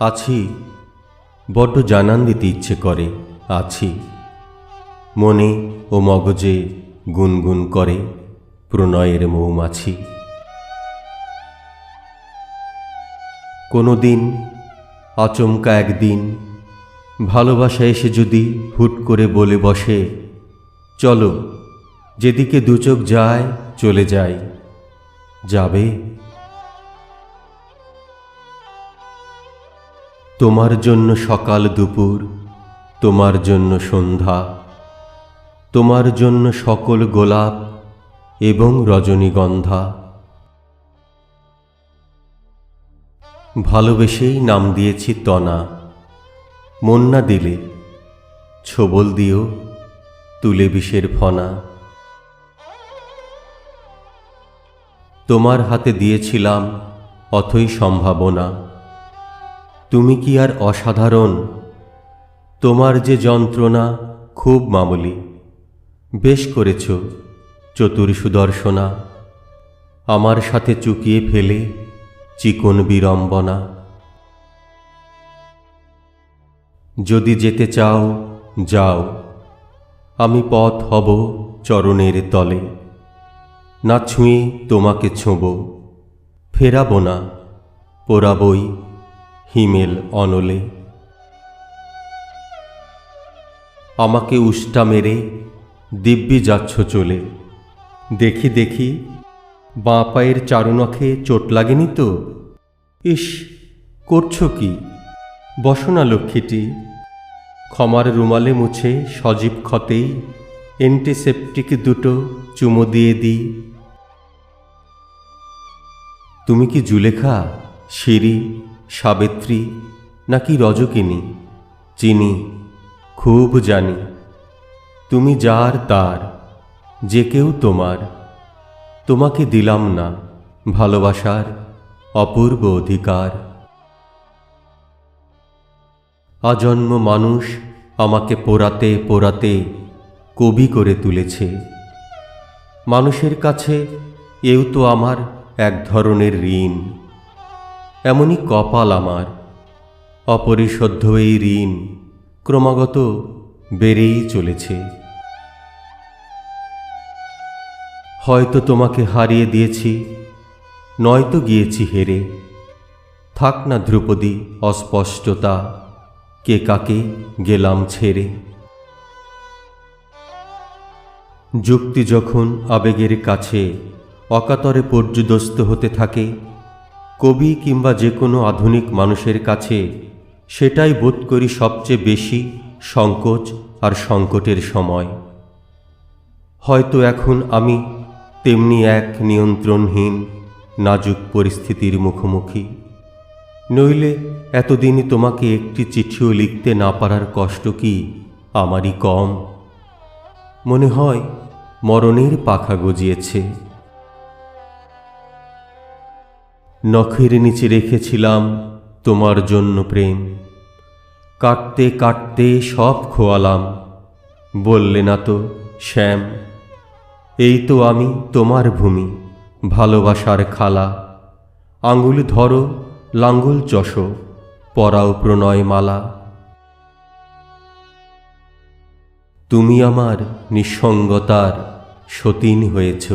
আছি, বড্ড জানান দিতে ইচ্ছে করে, আছি। মনে ও মগজে গুনগুন করে, প্রণয়ের মৌমাছি। কোনো দিন আচমকা একদিন, ভালোবাসা এসে যদি হুট করে বলে বসে, চলো, যেদিকে দুচোখ যায়, চলে যাই। যাবে? তোমার জন্য সকাল দুপুর, তোমার জন্য সন্ধ্যা, তোমার জন্য সকল গোলাপ এবং রজনীগন্ধা। ভালোবেসেই নাম দিয়েছি তনা। মন না দিলে ছোবল দিও তুলে বিষের ফনা। তোমার হাতে দিয়েছিলাম অথই সম্ভাবনা। তুমি কি আর অসাধারণ? তোমার যে যন্ত্রণা খুব মামুলি। বেশ করেছ, চতুর সুদর্শনা। আমার সাথে চুকিয়ে ফেলে চিকন বিড়ম্বনা। যদি যেতে চাও, যাও। আমি পথ হব চরণের তলে। না ছুঁয়ে তোমাকে ছোঁব। ফেরাবো না, পোড়াবই হিমেল অনলে। আমাকে উষ্টা মেরে দিব্যি যাচ্ছ চলে। দেখি দেখি, বাঁ পায়ের চারুনখে চোট লাগেনি তো? ইস, করছ কি? বসো না লক্ষ্মীটি। ক্ষমার রুমালে মুছে সজীব ক্ষতেই অ্যান্টিসেপটিক দুটো চুমো দিয়ে দিই। তুমি কি জুলেখা? শিরি, সাবিত্রী, নাকি রজকিনী? চিনি, খুব জানি। তুমি যার তার যে কেউ তোমার। তোমাকে দিলাম না ভালোবাসার অপূর্ব অধিকার। আজন্ম মানুষ আমাকে পোড়াতে পোড়াতে কবি করে তুলেছে। মানুষের কাছে এও তো আমার এক ধরনের ঋণ। এমনই কপাল আমার। অপরিশোধ্য এই ঋণ ক্রমাগত বেড়েই চলেছে। হয়তো তোমাকে হারিয়ে দিয়েছি, নয়তো গিয়েছি হেরে। থাক না ধ্রুপদী, অস্পষ্টতা, কে কাকে গেলাম ছেড়ে। যুক্তি যখন আবেগের কাছে, অকাতরে পর্যুদস্ত হতে থাকে কবি কিংবা যে কোনো আধুনিক মানুষের কাছে সেটাই বোধ করি সবচেয়ে বেশি সংকোচ আর সংকটের সময়। হয়তো এখন আমি তেমনি এক নিয়ন্ত্রণহীন, নাজুক পরিস্থিতির মুখোমুখি। নইলে এতদিনই তোমাকে একটি চিঠিও লিখতে না পারার কষ্ট কি আমারই কম? মনে হয় মরণের পাখা গজিয়েছে। নখের নিচে রেখেছিলাম তোমার জন্য প্রেম। কাটতে কাটতে সব খোয়ালাম, বললে না তো শ্যাম, এই তো আমি তোমার ভূমি, ভালোবাসার খালা। আঙ্গুল ধরো, লাঙ্গুল চষো, পরাও প্রণয় মালা তুমি আমার নিঃসঙ্গতার সতীন হয়েছ।